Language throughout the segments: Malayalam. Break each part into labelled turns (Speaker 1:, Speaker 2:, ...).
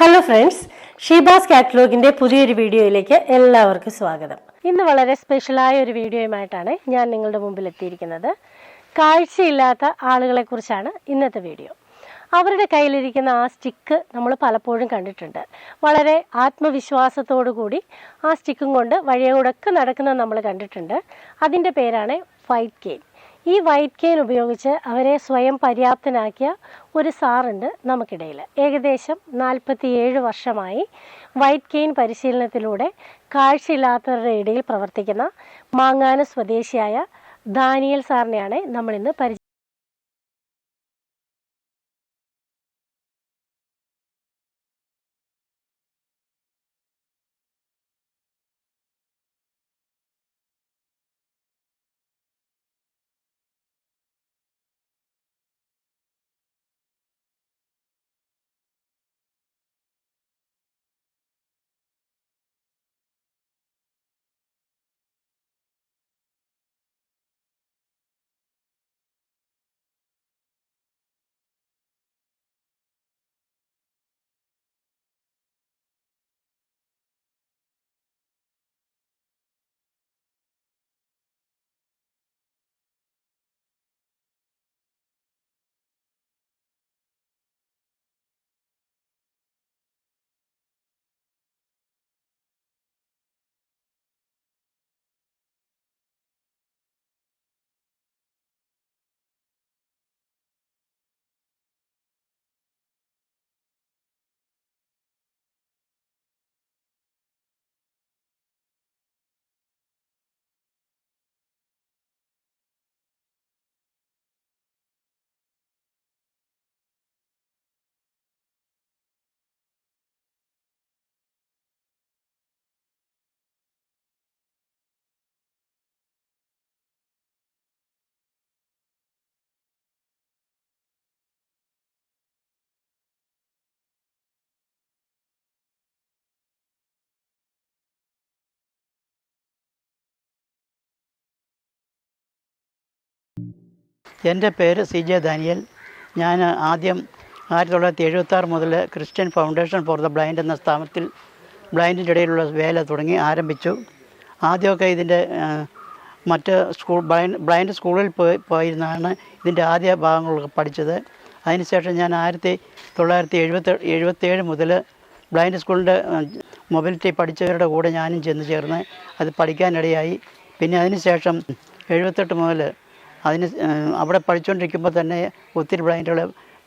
Speaker 1: ഹലോ ഫ്രണ്ട്സ് ഷീബാസ് കാറ്റലോഗിന്റെ പുതിയൊരു വീഡിയോയിലേക്ക് എല്ലാവർക്കും സ്വാഗതം ഇന്ന് വളരെ സ്പെഷ്യലായ ഒരു വീഡിയോയുമായിട്ടാണ് ഞാൻ നിങ്ങളുടെ മുമ്പിൽ എത്തിയിരിക്കുന്നത് കാഴ്ചയില്ലാത്ത ആളുകളെ കുറിച്ചാണ് ഇന്നത്തെ വീഡിയോ അവരുടെ കയ്യിലിരിക്കുന്ന ആ സ്റ്റിക്ക് നമ്മൾ പലപ്പോഴും കണ്ടിട്ടുണ്ട് വളരെ ആത്മവിശ്വാസത്തോടു കൂടി ആ സ്റ്റിക്കും കൊണ്ട് വഴിയോടൊക്കെ നടക്കുന്നത് നമ്മൾ കണ്ടിട്ടുണ്ട് അതിൻ്റെ പേരാണ് ഫൈറ്റ് ഗെയിം ഈ വൈറ്റ് കെയിൻ ഉപയോഗിച്ച് അവരെ സ്വയം പര്യാപ്തനാക്കിയ ഒരു സാറുണ്ട് നമുക്കിടയിൽ ഏകദേശം നാൽപ്പത്തിയേഴ് വർഷമായി വൈറ്റ് കെയിൻ പരിശീലനത്തിലൂടെ കാഴ്ചയില്ലാത്തവരുടെ ഇടയിൽ പ്രവർത്തിക്കുന്ന മാങ്ങാന സ്വദേശിയായ ദാനിയൽ സാറിനെയാണ് നമ്മളിന്ന് പരിചയം
Speaker 2: എൻ്റെ പേര് സി ജെ ദാനിയൽ ഞാൻ ആദ്യം ആയിരത്തി തൊള്ളായിരത്തി എഴുപത്താറ് മുതൽ Christian foundation for the blind എന്ന സ്ഥാപനത്തിൽ ബ്ലൈൻഡിൻ്റെ ഇടയിലുള്ള വേല തുടങ്ങി ആരംഭിച്ചു ആദ്യമൊക്കെ ഇതിൻ്റെ മറ്റ് സ്കൂൾ ബ്ലൈൻഡ് ബ്ലൈൻഡ് സ്കൂളിൽ പോയി പോയിരുന്നാണ് ഇതിൻ്റെ ആദ്യ ഭാഗങ്ങളൊക്കെ പഠിച്ചത് അതിനുശേഷം ഞാൻ ആയിരത്തി തൊള്ളായിരത്തി എഴുപത്തി എഴുപത്തേഴ് മുതൽ ബ്ലൈൻഡ് സ്കൂളിൻ്റെ മൊബിലിറ്റി പഠിച്ചവരുടെ കൂടെ ഞാനും ചെന്ന് ചേർന്ന് അത് പഠിക്കാനിടയായി പിന്നെ അതിനുശേഷം എഴുപത്തെട്ട് മുതൽ അതിന് അവിടെ പഠിച്ചുകൊണ്ടിരിക്കുമ്പോൾ തന്നെ ഒത്തിരി ബ്ലൈൻഡുകൾ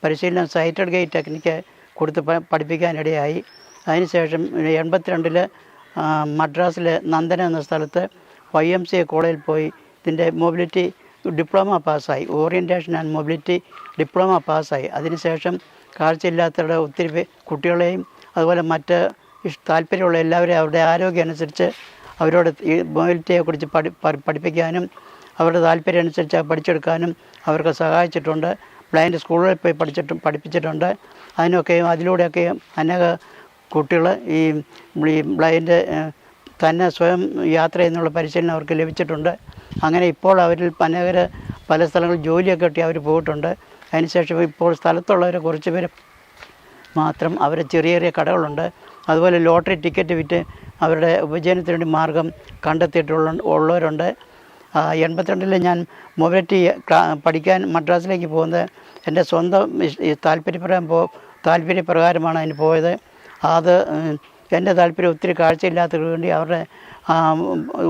Speaker 2: പരിശീലനം സൈറ്റഡ് ഗൈറ്റ് ടെക്നിക്ക് കൊടുത്ത് പഠിപ്പിക്കാനിടയായി അതിനുശേഷം എൺപത്തിരണ്ടിൽ മദ്രാസിൽ നന്ദന എന്ന സ്ഥലത്ത് വൈ എം സി എ കോളേജിൽ പോയി ഇതിൻ്റെ മൊബിലിറ്റി ഡിപ്ലോമ പാസ്സായി ഓറിയൻറ്റേഷൻ ആൻഡ് മൊബിലിറ്റി ഡിപ്ലോമ പാസ്സായി അതിനുശേഷം കാഴ്ചയില്ലാത്തവരുടെ ഒത്തിരി കുട്ടികളെയും അതുപോലെ മറ്റ് താല്പര്യമുള്ള എല്ലാവരെയും അവരുടെ ആരോഗ്യം അനുസരിച്ച് അവരോട് ഈ മൊബിലിറ്റിയെക്കുറിച്ച് പഠി പഠിപ്പിക്കാനും അവരുടെ താല്പര്യം അനുസരിച്ച് പഠിച്ചെടുക്കാനും അവർക്ക് സഹായിച്ചിട്ടുണ്ട് ബ്ലൈൻഡ് സ്കൂളുകളിൽ പോയി പഠിച്ചിട്ട് പഠിപ്പിച്ചിട്ടുണ്ട് അതിനൊക്കെയും അതിലൂടെയൊക്കെയും അനേക കുട്ടികൾ ഈ ബ്ലൈൻഡ് തന്നെ സ്വയം യാത്ര ചെയ്യുന്നുള്ള പരിശീലനം അവർക്ക് ലഭിച്ചിട്ടുണ്ട് അങ്ങനെ ഇപ്പോൾ അവരിൽ അനേകർ പല സ്ഥലങ്ങളിൽ ജോലിയൊക്കെ കിട്ടി അവർ പോയിട്ടുണ്ട് അതിനുശേഷം ഇപ്പോൾ സ്ഥലത്തുള്ളവരെ കുറച്ച് പേര് മാത്രം അവരെ ചെറിയ ചെറിയ കടകളുണ്ട് അതുപോലെ ലോട്ടറി ടിക്കറ്റ് വിറ്റ് അവരുടെ ഉപജീവനത്തിന് വേണ്ടി മാർഗം കണ്ടെത്തിയിട്ടുള്ള ഉള്ളവരുണ്ട് എൺപത്തിരണ്ടിൽ ഞാൻ മൊബിലിറ്റി പഠിക്കാൻ മദ്രാസിലേക്ക് പോകുന്നത് എൻ്റെ സ്വന്തം താല്പര്യപ്രകാരം പോ താല്പര്യപ്രകാരമാണ് അതിന് പോയത് അത് എൻ്റെ താല്പര്യം ഒത്തിരി കാഴ്ചയില്ലാത്തത് വേണ്ടി അവരുടെ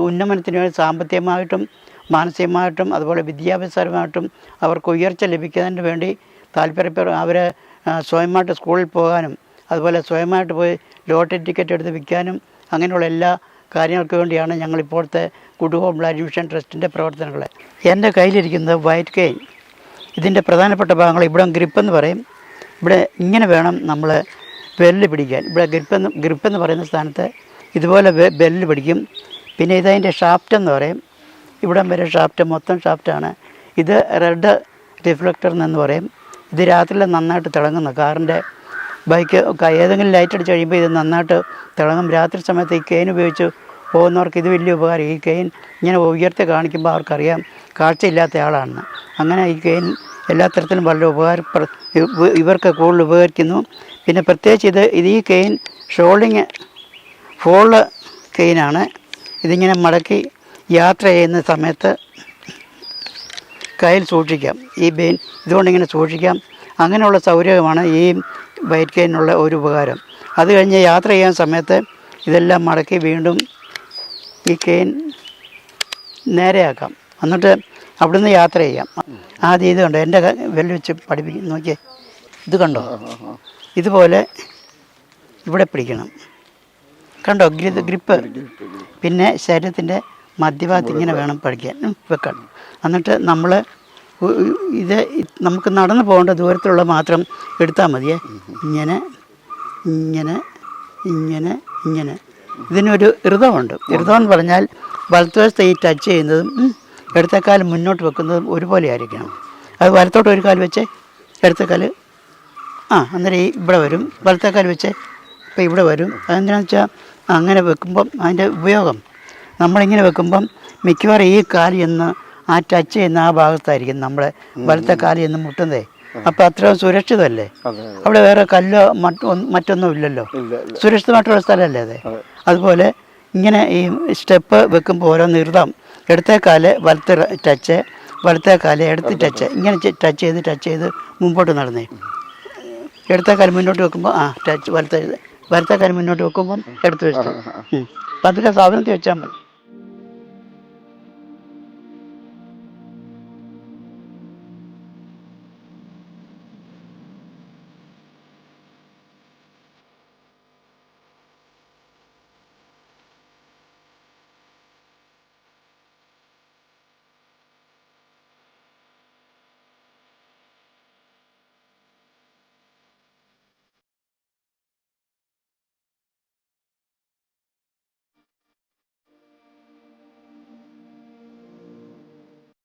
Speaker 2: ഉന്നമനത്തിന് വേണ്ടി സാമ്പത്തികമായിട്ടും മാനസികമായിട്ടും അതുപോലെ വിദ്യാഭ്യാസപരമായിട്ടും അവർക്ക് ഉയർച്ച ലഭിക്കുന്നതിന് വേണ്ടി താല്പര്യപ്രകാരം അവർ സ്വയമായിട്ട് സ്കൂളിൽ പോകാനും അതുപോലെ സ്വയമായിട്ട് പോയി ലോട്ടറി ടിക്കറ്റ് എടുത്ത് വിൽക്കാനും അങ്ങനെയുള്ള എല്ലാ കാര്യങ്ങൾക്ക് വേണ്ടിയാണ് ഞങ്ങളിപ്പോഴത്തെ ഗുഡ് ഹോം ലാൻഡ് മിഷൻ ട്രസ്റ്റിൻ്റെ പ്രവർത്തനങ്ങൾ എൻ്റെ കയ്യിലിരിക്കുന്നത് വൈറ്റ് കെയിൻ ഇതിൻ്റെ പ്രധാനപ്പെട്ട ഭാഗങ്ങൾ ഇവിടെ ഗ്രിപ്പെന്ന് പറയും ഇവിടെ ഇങ്ങനെ വേണം നമ്മൾ ബെല്ല് പിടിക്കാൻ ഇവിടെ ഗ്രിപ്പെന്ന് ഗ്രിപ്പെന്ന് പറയുന്ന സ്ഥാനത്ത് ഇതുപോലെ ബെല്ല് പിടിക്കും പിന്നെ ഇതതിൻ്റെ ഷാഫ്റ്റ് എന്ന് പറയും ഇവിടം വരെ ഷാഫ്റ്റ് മൊത്തം ഷാഫ്റ്റാണ് ഇത് റെഡ് റിഫ്ലക്ടർ എന്ന് പറയും ഇത് രാത്രിയിൽ നന്നായിട്ട് തിളങ്ങുന്ന കാറിൻ്റെ ബൈക്ക് ഏതെങ്കിലും ലൈറ്റ് അടിച്ച് കഴിയുമ്പോൾ ഇത് നന്നായിട്ട് തിളങ്ങും രാത്രി സമയത്ത് ഈ കെയിൻ ഉപയോഗിച്ച് പോകുന്നവർക്ക് ഇത് വലിയ ഉപകാരം ഈ കെയിൻ ഇങ്ങനെ ഉയർത്തി കാണിക്കുമ്പോൾ അവർക്കറിയാം കാഴ്ചയില്ലാത്ത ആളാണെന്ന് അങ്ങനെ ഈ കെയിൻ എല്ലാ തരത്തിലും വളരെ ഉപകാരപ്ര ഇവർക്ക് കൂടുതൽ ഉപകരിക്കുന്നു പിന്നെ പ്രത്യേകിച്ച് ഇത് ഇത് ഈ കെയിൻ ഷോൾഡിങ് ഫോള് കെയിനാണ് ഇതിങ്ങനെ മടക്കി യാത്ര ചെയ്യുന്ന സമയത്ത് കയ്യിൽ സൂക്ഷിക്കാം ഈ ബെയിൻ ഇതുകൊണ്ടിങ്ങനെ സൂക്ഷിക്കാം അങ്ങനെയുള്ള സൗകര്യമാണ് ഈ വൈറ്റ് കെയിനുള്ള ഒരു ഉപകാരം അത് കഴിഞ്ഞ് യാത്ര ചെയ്യാൻ സമയത്ത് ഇതെല്ലാം മടക്കി വീണ്ടും ഈ കെയിൻ നേരെയാക്കാം എന്നിട്ട് അവിടുന്ന് യാത്ര ചെയ്യാം ആദ്യം ഇത് കണ്ടോ എൻ്റെ വെല്ലു വെച്ച് പഠിപ്പിക്കും നോക്കിയേ ഇത് കണ്ടോ ഇതുപോലെ ഇവിടെ പിടിക്കണം കണ്ടോ ഗ്രിപ്പ് പിന്നെ ശരീരത്തിൻ്റെ മധ്യഭാഗത്ത് ഇങ്ങനെ വേണം പഠിക്കാൻ വെക്കണം എന്നിട്ട് നമ്മൾ ഇത് നമുക്ക് നടന്നു പോകേണ്ട ദൂരത്തിലുള്ള മാത്രം എടുത്താൽ മതിയേ ഇങ്ങനെ ഇങ്ങനെ ഇങ്ങനെ ഇങ്ങനെ ഇതിനൊരു ഋതമുണ്ട് ഋതം എന്ന് പറഞ്ഞാൽ വലത്തുവശത്തെ ഈ ടച്ച് ചെയ്യുന്നതും ഇടത്തേക്കാൽ മുന്നോട്ട് വെക്കുന്നതും ഒരുപോലെ ആയിരിക്കണം അത് വലത്തോട്ട് ഒരു കാൽ വെച്ച് ഇടത്തേക്കാൽ ആ അന്നേരം ഈ ഇവിടെ വരും വലത്തേക്കാൽ വെച്ച് ഇപ്പം ഇവിടെ വരും അതെന്താണെന്ന് വെച്ചാൽ അങ്ങനെ വെക്കുമ്പം അതിൻ്റെ ഉപയോഗം നമ്മളിങ്ങനെ വെക്കുമ്പം മിക്കവാറും ഈ കാൽ എന്ന് ആ ടച്ച് ചെയ്യുന്ന ആ ഭാഗത്തായിരിക്കും നമ്മളെ വലത്തെ കാലിൽ നിന്ന് മുട്ടുന്നതേ അപ്പൊ അത്രയും സുരക്ഷിതമല്ലേ അവിടെ വേറെ കല്ലോ മറ്റോ മറ്റൊന്നും ഇല്ലല്ലോ സുരക്ഷിതമായിട്ടുള്ള സ്ഥലമല്ലേ അതെ അതുപോലെ ഇങ്ങനെ ഈ സ്റ്റെപ്പ് വെക്കുമ്പോൾ ഓരോ നിർത്തം ഇടത്തെ കാല് വലത്തെ ടച്ച് വലത്തെ കാല് ഇടത്ത് ടച്ച് ഇങ്ങനെ ടച്ച് ചെയ്ത് ടച്ച് ചെയ്ത് മുമ്പോട്ട് നടന്നേ ഇടത്തെ കാല് മുന്നോട്ട് വെക്കുമ്പോൾ ആ ടച്ച് വലത്തെ വലത്തെ കാല് മുന്നോട്ട് വെക്കുമ്പോൾ എടുത്ത് വെച്ചു അപ്പം അതൊക്കെ സാധനത്തിൽ വെച്ചാൽ മതി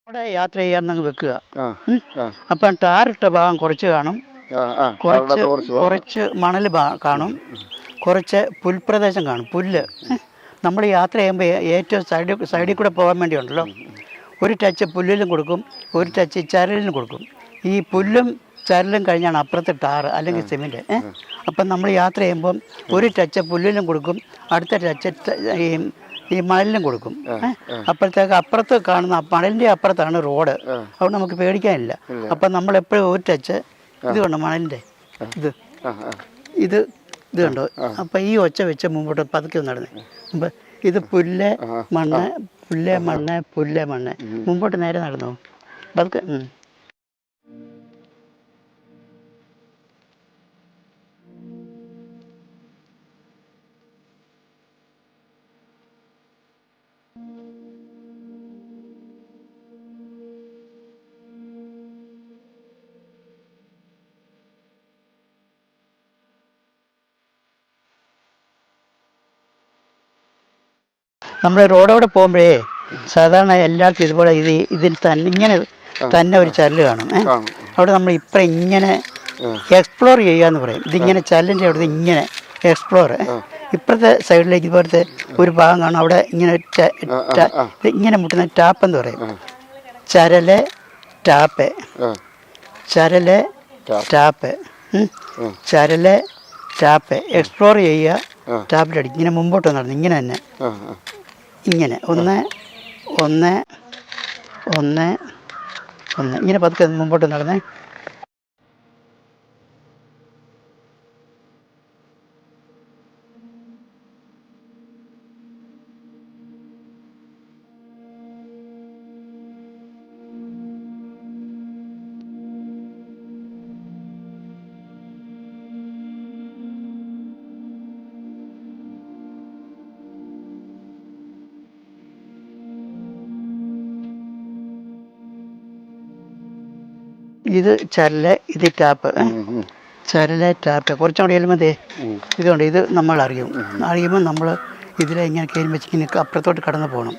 Speaker 2: അവിടെ യാത്ര ചെയ്യാൻ നിങ്ങൾ വെക്കുക അപ്പം ടാറിട്ട ഭാഗം കുറച്ച് കാണും കുറച്ച് കുറച്ച് മണൽ കാണും കുറച്ച് പുൽപ്രദേശം കാണും പുല്ല് നമ്മൾ യാത്ര ചെയ്യുമ്പോൾ ഏറ്റവും സൈഡിൽ സൈഡിൽ കൂടെ പോകാൻ വേണ്ടിയുണ്ടല്ലോ ഒരു ടച്ച് പുല്ലിലും കൊടുക്കും ഒരു ടച്ച് ചരലിലും കൊടുക്കും ഈ പുല്ലും ചരലും കഴിഞ്ഞാണ് അപ്പുറത്തെ ടാറ് അല്ലെങ്കിൽ സിമെൻറ്റ് അപ്പം നമ്മൾ യാത്ര ചെയ്യുമ്പം ഒരു ടച്ച് പുല്ലിലും കൊടുക്കും അടുത്ത ടച്ച് ഈ ഈ മണലിനും കൊടുക്കും അപ്പോഴത്തേക്ക് അപ്പുറത്ത് കാണുന്ന മണലിൻ്റെ അപ്പുറത്താണ് റോഡ് അതുകൊണ്ട് നമുക്ക് പേടിക്കാനില്ല അപ്പം നമ്മൾ എപ്പോഴും ഒരു ഇത് കണ്ടോ മണലിൻ്റെ ഇത് ഇത് ഇത് കണ്ടോ അപ്പം ഈ ഒച്ച വെച്ച് മുമ്പോട്ട് പതുക്കെ നടന്ന് അപ്പം ഇത് പുല്ല് മണ്ണ് പുല്ല് മണ്ണ് പുല്ല് മണ്ണ് മുമ്പോട്ട് നേരെ നടന്നു പതുക്കെ നമ്മൾ റോഡോടെ പോകുമ്പോഴേ സാധാരണ എല്ലാവർക്കും ഇതുപോലെ ഇത് ഇതിൽ തന്നെ ഇങ്ങനെ തന്നെ ഒരു ചല്ല് കാണും അവിടെ നമ്മൾ ഇപ്പം ഇങ്ങനെ എക്സ്പ്ലോർ ചെയ്യുക എന്ന് പറയും ഇതിങ്ങനെ ചല്ലിൻ്റെ അവിടുത്തെ ഇങ്ങനെ എക്സ്പ്ലോർ ഇപ്പുറത്തെ സൈഡിലേക്ക് ഇതുപോലത്തെ ഒരു ഭാഗം കാണും അവിടെ ഇങ്ങനെ ഇങ്ങനെ മുട്ടുന്ന ടാപ്പ് എന്ന് പറയും ചരല് ടാപ്പ് ചരല് ടാപ്പ് ചരല് ടാപ്പ് എക്സ്പ്ലോർ ചെയ്യുക ടാപ്പിലടിക്കും ഇങ്ങനെ മുമ്പോട്ട് നടന്നു ഇങ്ങനെ തന്നെ ഇങ്ങനെ ഒന്ന് ഒന്ന് ഒന്ന് ഒന്ന് ഇങ്ങനെ പതുക്കെ മുമ്പോട്ട് നടന്നേ ഇത് ചരല് ഇത് ടാപ്പ് ചരല് ടാപ്പ് കുറച്ചും കൂടി ചെല്ലുമ്പോൾ ഇതുകൊണ്ട് ഇത് നമ്മൾ അറിയും അറിയുമ്പോൾ നമ്മൾ ഇതിൽ ഇങ്ങനെ കയറി വെച്ച് ഇങ്ങനെ അപ്പുറത്തോട്ട് കടന്നു പോകണം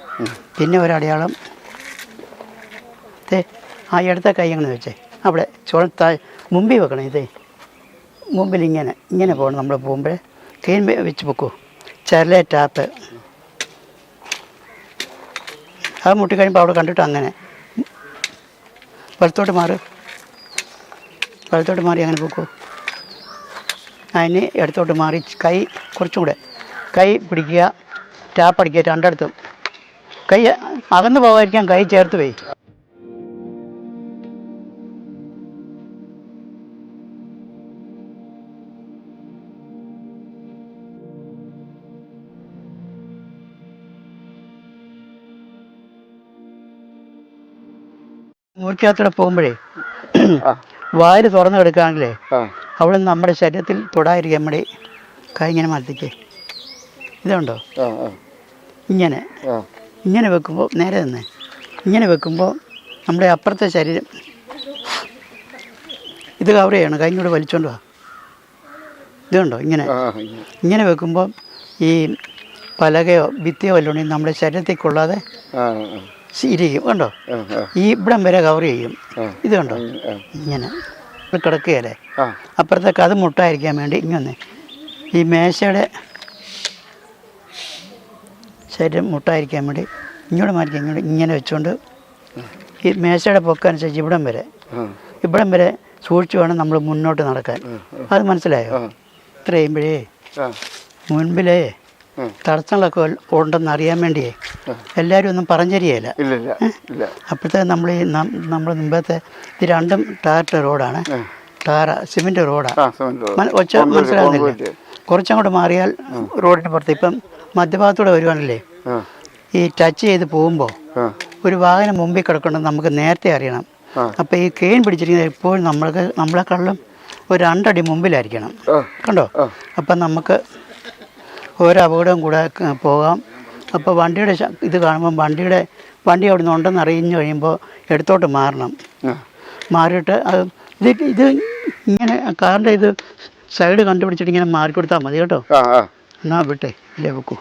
Speaker 2: പിന്നെ ഒരടയാളം തേ ആ ഇടത്തെ കൈ അങ്ങനെ വെച്ചേ അവിടെ ചുളത്താ മുമ്പിൽ വെക്കണം ഇതേ മുമ്പിൽ ഇങ്ങനെ ഇങ്ങനെ പോകണം നമ്മൾ പോകുമ്പോഴേ കയറി വെച്ച് പൊക്കൂ ചരലെ ടാപ്പ് അത് മുട്ടിക്കഴിയുമ്പോൾ അവിടെ കണ്ടിട്ട് അങ്ങനെ വലത്തോട്ട് മാറും വലത്തോട്ട് മാറി അങ്ങനെ പോക്കോ അതിന് ഇടത്തോട്ട് മാറി കൈ കുറച്ചും കൂടെ കൈ പിടിക്കുക ടാപ്പ് അടിക്കുക രണ്ടിടത്തും കൈ അകന്നു പോകാതിരിക്കാൻ കൈ ചേർത്ത് പോയി മൂർച്ചയാത്ര പോകുമ്പോഴേ വായിൽ തുറന്നു കിടക്കുകയാണല്ലേ അവിടെ നമ്മുടെ ശരീരത്തിൽ തൊടായിരിക്കും നമ്മുടെ കൈ ഇങ്ങനെ മർദ്ദിക്കേ ഇതുണ്ടോ ഇങ്ങനെ ഇങ്ങനെ വെക്കുമ്പോൾ നേരെ തന്നെ ഇങ്ങനെ വെക്കുമ്പോൾ നമ്മുടെ അപ്പുറത്തെ ശരീരം ഇത് കവർ ചെയ്യണം കൈ ഇങ്ങോട്ട് വലിച്ചോണ്ട് വാ ഇതുണ്ടോ ഇങ്ങനെ ഇങ്ങനെ വെക്കുമ്പോൾ ഈ പലകയോ ഭിത്തിയോ വല്ലതും നമ്മുടെ ശരീരത്തിൽ കൊള്ളാതെ ഇരിക്കും കണ്ടോ ഈ ഇവിടം വരെ കവർ ചെയ്യും ഇത് കണ്ടോ ഇങ്ങനെ കിടക്കുകയല്ലേ അപ്പുറത്തേക്ക് അത് മുട്ടായിരിക്കാൻ വേണ്ടി ഇങ്ങനെ ഈ മേശയുടെ ശരീരം മുട്ടായിരിക്കാൻ വേണ്ടി ഇങ്ങോട്ട് മാറ്റി ഇങ്ങോട്ട് ഇങ്ങനെ വെച്ചുകൊണ്ട് ഈ മേശയുടെ പൊക്കനുസരിച്ച് ഇവിടം വരെ ഇവിടം വരെ സൂക്ഷിച്ചു വേണം നമ്മൾ മുന്നോട്ട് നടക്കാൻ അത് മനസ്സിലായോ ഇത്രയും മുൻപിലേ തടസ്സങ്ങളൊക്കെ ഉണ്ടെന്ന് അറിയാൻ വേണ്ടിയേ എല്ലാവരും ഒന്നും പറഞ്ഞരിയല്ല അപ്പോഴത്തെ നമ്മൾ ഈ നമ്മൾ മുമ്പത്തെ ഇത് രണ്ടും ടാറിട്ട റോഡാണ് ടാറ സിമെന്റ് റോഡാണ് ഒച്ച മനസ്സിലാകുന്നില്ല കുറച്ചങ്ങോട്ട് മാറിയാൽ റോഡിന് പുറത്ത് ഇപ്പം മധ്യഭാഗത്തൂടെ വരുവാണല്ലേ ഈ ടച്ച് ചെയ്ത് പോകുമ്പോൾ ഒരു വാഹനം മുമ്പിൽ കിടക്കണമെന്ന് നമുക്ക് നേരത്തെ അറിയണം അപ്പോൾ ഈ കെയിൻ പിടിച്ചിരിക്കുന്നത് എപ്പോഴും നമ്മൾക്ക് നമ്മളെക്കാളും ഒരു രണ്ടടി മുമ്പിലായിരിക്കണം കണ്ടോ അപ്പം നമുക്ക് ഒരു അപകടവും കൂടെ പോകാം അപ്പോൾ വണ്ടിയുടെ ഇത് കാണുമ്പം വണ്ടിയുടെ വണ്ടി അവിടെ നിന്ന് ഉണ്ടെന്ന് അറിയിഞ്ഞു കഴിയുമ്പോൾ എടുത്തോട്ട് മാറണം മാറിയിട്ട് അത് ഇത് ഇത് ഇങ്ങനെ കാറിൻ്റെ ഇത് സൈഡ് കണ്ടുപിടിച്ചിട്ട് ഇങ്ങനെ മാറി കൊടുത്താൽ മതി കേട്ടോ എന്നാ വിട്ടേ ഇല്ലേ വെക്കൂ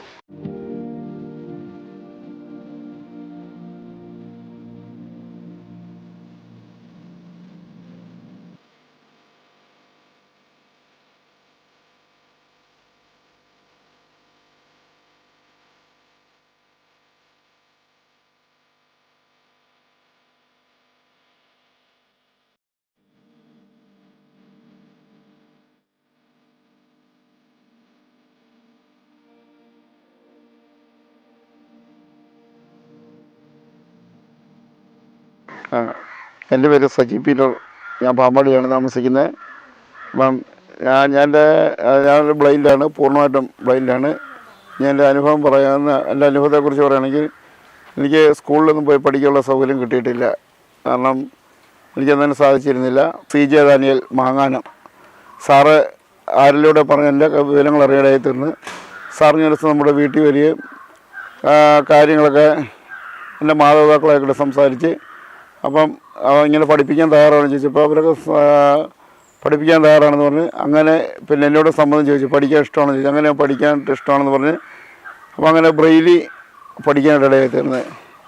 Speaker 3: എൻ്റെ പേര് സജി പീറ്റർ ഞാൻ പാമ്പാടിയാണ് താമസിക്കുന്നത് അപ്പം ഞാൻ ഞാൻ ഞാനൊരു ബ്ലൈൻഡാണ് പൂർണ്ണമായിട്ടും ബ്ലൈൻഡാണ് ഞാൻ എൻ്റെ അനുഭവം പറയാമെന്ന് എൻ്റെ അനുഭവത്തെക്കുറിച്ച് പറയുകയാണെങ്കിൽ എനിക്ക് സ്കൂളിലൊന്നും പോയി പഠിക്കാനുള്ള സൗകര്യം കിട്ടിയിട്ടില്ല കാരണം എനിക്കന്നതിന് സാധിച്ചിരുന്നില്ല സി ജെ ദാനിയൽ മാങ്ങാനം സാറ് ആരിലൂടെ പറഞ്ഞ എൻ്റെ വിവരങ്ങൾ അറിയാനായി തീർന്ന് സാറിന് ഒരു നമ്മുടെ വീട്ടിൽ വരികയും കാര്യങ്ങളൊക്കെ എൻ്റെ മാതാപിതാക്കളെ കൂടെ സംസാരിച്ച് അപ്പം ഇങ്ങനെ പഠിപ്പിക്കാൻ തയ്യാറാണെന്ന് ചോദിച്ചപ്പോൾ അവരൊക്കെ പഠിപ്പിക്കാൻ തയ്യാറാണെന്ന് പറഞ്ഞ് അങ്ങനെ പിന്നെ എന്നോട് സംബന്ധം ചോദിച്ചു പഠിക്കാൻ ഇഷ്ടമാണെന്ന് ചോദിച്ചു അങ്ങനെ പഠിക്കാൻ ഇഷ്ടമാണെന്ന് പറഞ്ഞ് അപ്പോൾ അങ്ങനെ ബ്രെയിലി ഇടയായി തീർന്നത്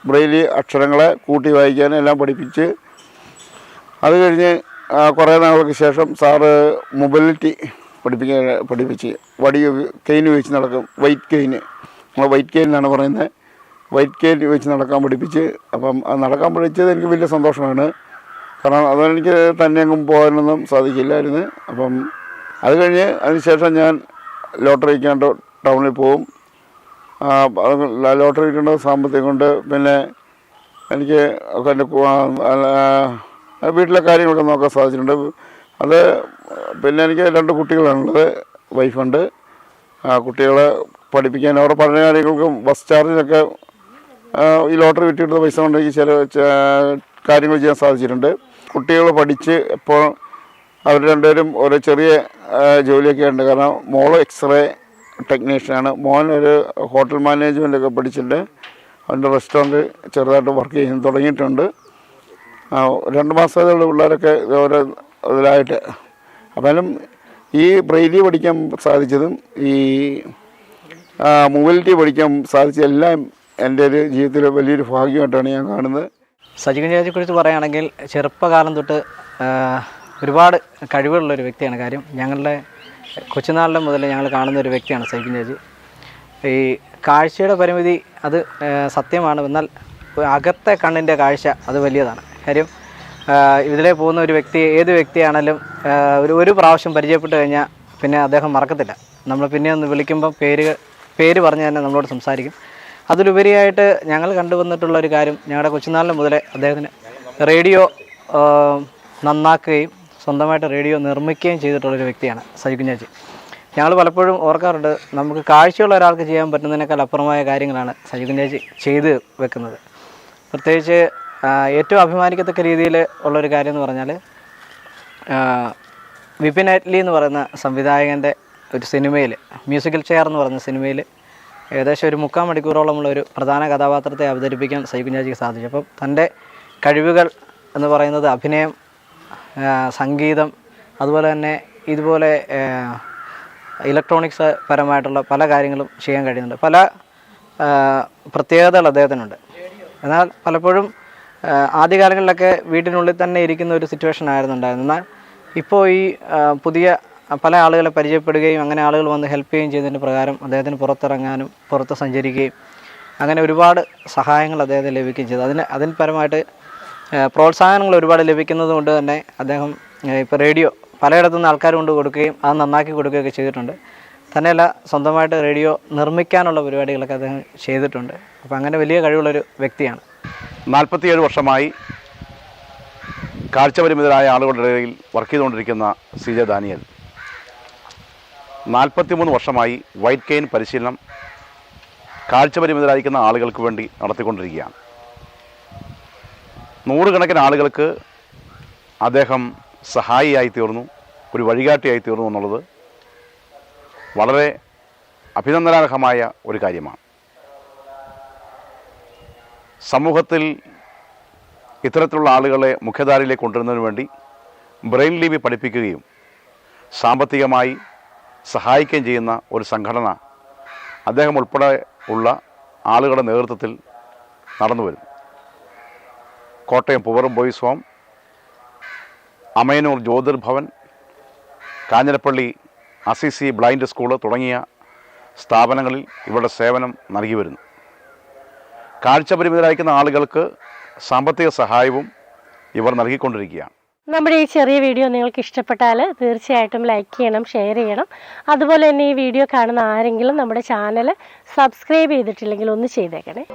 Speaker 3: ബ്രെയിലി അക്ഷരങ്ങളെ കൂട്ടി വായിക്കാനും എല്ലാം പഠിപ്പിച്ച് അത് കഴിഞ്ഞ് കുറേ നാളുകൾക്ക് ശേഷം സാറ് മൊബിലിറ്റി പഠിപ്പിക്കാൻ പഠിപ്പിച്ച് വടി കെയിൻ ഉപയോഗിച്ച് നടക്കും വൈറ്റ് കെയിന് നമ്മൾ വൈറ്റ് കെയിൻ എന്നാണ് പറയുന്നത് വൈറ്റ് കെയിൽ വെച്ച് നടക്കാൻ പഠിപ്പിച്ച് അപ്പം നടക്കാൻ പഠിച്ചത് എനിക്ക് വലിയ സന്തോഷമാണ് കാരണം അതെനിക്ക് തന്നെ അങ്ങ് പോകാനൊന്നും സാധിക്കില്ലായിരുന്നു അപ്പം അത് കഴിഞ്ഞ് അതിനുശേഷം ഞാൻ ലോട്ടറി കണ്ടോ ടൗണിൽ പോവും ലോട്ടറി കണ്ട സാമ്പത്തികം കൊണ്ട് പിന്നെ എനിക്ക് എൻ്റെ വീട്ടിലെ കാര്യങ്ങളൊക്കെ നോക്കാൻ സാധിച്ചിട്ടുണ്ട് അത് പിന്നെ എനിക്ക് രണ്ട് കുട്ടികളാണുള്ളത് വൈഫുണ്ട് കുട്ടികളെ പഠിപ്പിക്കാൻ അവരുടെ പഠന കാര്യങ്ങൾക്കും ബസ് ചാർജിനൊക്കെ ഈ ലോട്ടറി വിറ്റിട്ടുള്ള പൈസ കൊണ്ട് ചില കാര്യങ്ങൾ ചെയ്യാൻ സാധിച്ചിട്ടുണ്ട് കുട്ടികൾ പഠിച്ച് ഇപ്പോൾ അവർ രണ്ടുപേരും ഓരോ ചെറിയ ജോലിയൊക്കെ ഉണ്ട് കാരണം മോള് എക്സ്റേ ടെക്നീഷ്യനാണ് മോൻ ഒരു ഹോട്ടൽ മാനേജ്മെൻറ്റൊക്കെ പഠിച്ചിട്ടുണ്ട് അവൻ്റെ റെസ്റ്റോറൻറ്റ് ചെറുതായിട്ട് വർക്ക് ചെയ്യാൻ തുടങ്ങിയിട്ടുണ്ട് രണ്ട് മാസത്തിലുള്ള പിള്ളേരൊക്കെ ഓരോ ഇതിലായിട്ട് അപ്പോഴും ഈ ബ്രെയിലി പഠിക്കാൻ സാധിച്ചതും ഈ മൊബിലിറ്റി പഠിക്കാൻ സാധിച്ച എല്ലാം എൻ്റെ ഒരു ജീവിതത്തിലെ വലിയൊരു ഭാഗ്യമായിട്ടാണ് ഞാൻ കാണുന്നത്
Speaker 4: സജികൻ കുറിച്ച് പറയുകയാണെങ്കിൽ ചെറുപ്പകാലം തൊട്ട് ഒരുപാട് കഴിവുകളുള്ള ഒരു വ്യക്തിയാണ് കാര്യം ഞങ്ങളുടെ കൊച്ചുനാളിലെ മുതൽ ഞങ്ങൾ കാണുന്ന ഒരു വ്യക്തിയാണ് സജികൻ ചേച്ചി ഈ കാഴ്ചയുടെ പരിമിതി അത് സത്യമാണ് എന്നാൽ അകത്തെ കണ്ണിൻ്റെ കാഴ്ച അത് വലിയതാണ് കാര്യം ഇതിലെ പോകുന്ന ഒരു വ്യക്തി ഏത് വ്യക്തിയാണെങ്കിലും ഒരു ഒരു പ്രാവശ്യം പരിചയപ്പെട്ട് കഴിഞ്ഞാൽ പിന്നെ അദ്ദേഹം മറക്കത്തില്ല നമ്മൾ പിന്നെ ഒന്ന് വിളിക്കുമ്പോൾ പേര് പേര് പറഞ്ഞ് തന്നെ നമ്മളോട് സംസാരിക്കും അതിലുപരിയായിട്ട് ഞങ്ങൾ കണ്ടുവന്നിട്ടുള്ള ഒരു കാര്യം ഞങ്ങളുടെ കൊച്ചുനാളിന് മുതലേ അദ്ദേഹത്തിന് റേഡിയോ നന്നാക്കുകയും സ്വന്തമായിട്ട് റേഡിയോ നിർമ്മിക്കുകയും ചെയ്തിട്ടുള്ളൊരു വ്യക്തിയാണ് സജി ഞങ്ങൾ പലപ്പോഴും ഓർക്കാറുണ്ട് നമുക്ക് കാഴ്ചയുള്ള ഒരാൾക്ക് ചെയ്യാൻ പറ്റുന്നതിനേക്കാൾ അപ്പുറമായ കാര്യങ്ങളാണ് സജി ചെയ്ത് വെക്കുന്നത് പ്രത്യേകിച്ച് ഏറ്റവും അഭിമാനിക്കത്തക്ക രീതിയിൽ ഉള്ളൊരു കാര്യം എന്ന് പറഞ്ഞാൽ വിപിൻ അറ്റ്ലി എന്ന് പറയുന്ന സംവിധായകൻ്റെ ഒരു സിനിമയിൽ മ്യൂസിക്കൽ ചെയർ എന്ന് പറഞ്ഞ സിനിമയിൽ ഏകദേശം ഒരു മുക്കാൽ മണിക്കൂറോളമുള്ള ഒരു പ്രധാന കഥാപാത്രത്തെ അവതരിപ്പിക്കാൻ സൈകുഞ്ഞാജിക്ക് സാധിച്ചു അപ്പം തൻ്റെ കഴിവുകൾ എന്ന് പറയുന്നത് അഭിനയം സംഗീതം അതുപോലെ തന്നെ ഇതുപോലെ ഇലക്ട്രോണിക്സ് പരമായിട്ടുള്ള പല കാര്യങ്ങളും ചെയ്യാൻ കഴിയുന്നുണ്ട് പല പ്രത്യേകതകൾ അദ്ദേഹത്തിനുണ്ട് എന്നാൽ പലപ്പോഴും ആദ്യകാലങ്ങളിലൊക്കെ വീട്ടിനുള്ളിൽ തന്നെ ഇരിക്കുന്ന ഒരു സിറ്റുവേഷൻ ആയിരുന്നു ഉണ്ടായിരുന്നത് എന്നാൽ ഇപ്പോൾ ഈ പുതിയ പല ആളുകളെ പരിചയപ്പെടുകയും അങ്ങനെ ആളുകൾ വന്ന് ഹെൽപ്പ് ചെയ്യുകയും ചെയ്തതിൻ്റെ പ്രകാരം അദ്ദേഹത്തിന് പുറത്തിറങ്ങാനും പുറത്ത് സഞ്ചരിക്കുകയും അങ്ങനെ ഒരുപാട് സഹായങ്ങൾ അദ്ദേഹത്തിന് ലഭിക്കുകയും ചെയ്തു അതിന് അതിന് പരമായിട്ട് പ്രോത്സാഹനങ്ങൾ ഒരുപാട് ലഭിക്കുന്നത് കൊണ്ട് തന്നെ അദ്ദേഹം ഇപ്പോൾ റേഡിയോ നിന്ന് ആൾക്കാർ കൊണ്ട് കൊടുക്കുകയും അത് നന്നാക്കി കൊടുക്കുകയൊക്കെ ചെയ്തിട്ടുണ്ട് തന്നെയല്ല സ്വന്തമായിട്ട് റേഡിയോ നിർമ്മിക്കാനുള്ള പരിപാടികളൊക്കെ അദ്ദേഹം ചെയ്തിട്ടുണ്ട് അപ്പോൾ അങ്ങനെ വലിയ കഴിവുള്ളൊരു വ്യക്തിയാണ്
Speaker 5: നാൽപ്പത്തിയേഴ് വർഷമായി കാഴ്ചപരിമിതരായ ആളുകളുടെ ഇടയിൽ വർക്ക് ചെയ്തുകൊണ്ടിരിക്കുന്ന സി ജെ ദാനിയൽ നാൽപ്പത്തിമൂന്ന് വർഷമായി വൈറ്റ് കെയിൻ പരിശീലനം കാഴ്ചപരിമിതരായിരിക്കുന്ന ആളുകൾക്ക് വേണ്ടി നടത്തിക്കൊണ്ടിരിക്കുകയാണ് നൂറുകണക്കിന് ആളുകൾക്ക് അദ്ദേഹം സഹായിയായി തീർന്നു ഒരു വഴികാട്ടിയായി തീർന്നു എന്നുള്ളത് വളരെ അഭിനന്ദനാർഹമായ ഒരു കാര്യമാണ് സമൂഹത്തിൽ ഇത്തരത്തിലുള്ള ആളുകളെ മുഖ്യധാരയിലേക്ക് കൊണ്ടുവരുന്നതിന് വേണ്ടി ബ്രെയിൻ ലിപി പഠിപ്പിക്കുകയും സാമ്പത്തികമായി സഹായിക്കുകയും ചെയ്യുന്ന ഒരു സംഘടന അദ്ദേഹം ഉൾപ്പെടെ ഉള്ള ആളുകളുടെ നേതൃത്വത്തിൽ നടന്നു വരും കോട്ടയം പുവറും boys home Amayannoor Jyothirbhavan Kanjirappally Assisi blind school തുടങ്ങിയ സ്ഥാപനങ്ങളിൽ ഇവരുടെ സേവനം നൽകി വരുന്നു കാഴ്ചപരിമിതരായിരിക്കുന്ന ആളുകൾക്ക് സാമ്പത്തിക സഹായവും ഇവർ നൽകിക്കൊണ്ടിരിക്കുകയാണ്
Speaker 1: നമ്മുടെ ഈ ചെറിയ വീഡിയോ നിങ്ങൾക്ക് ഇഷ്ടപ്പെട്ടാൽ തീർച്ചയായിട്ടും ലൈക്ക് ചെയ്യണം ഷെയർ ചെയ്യണം അതുപോലെ തന്നെ ഈ വീഡിയോ കാണുന്ന ആരെങ്കിലും നമ്മുടെ ചാനൽ സബ്സ്ക്രൈബ് ചെയ്തിട്ടില്ലെങ്കിൽ ഒന്ന് ചെയ്തേക്കണേ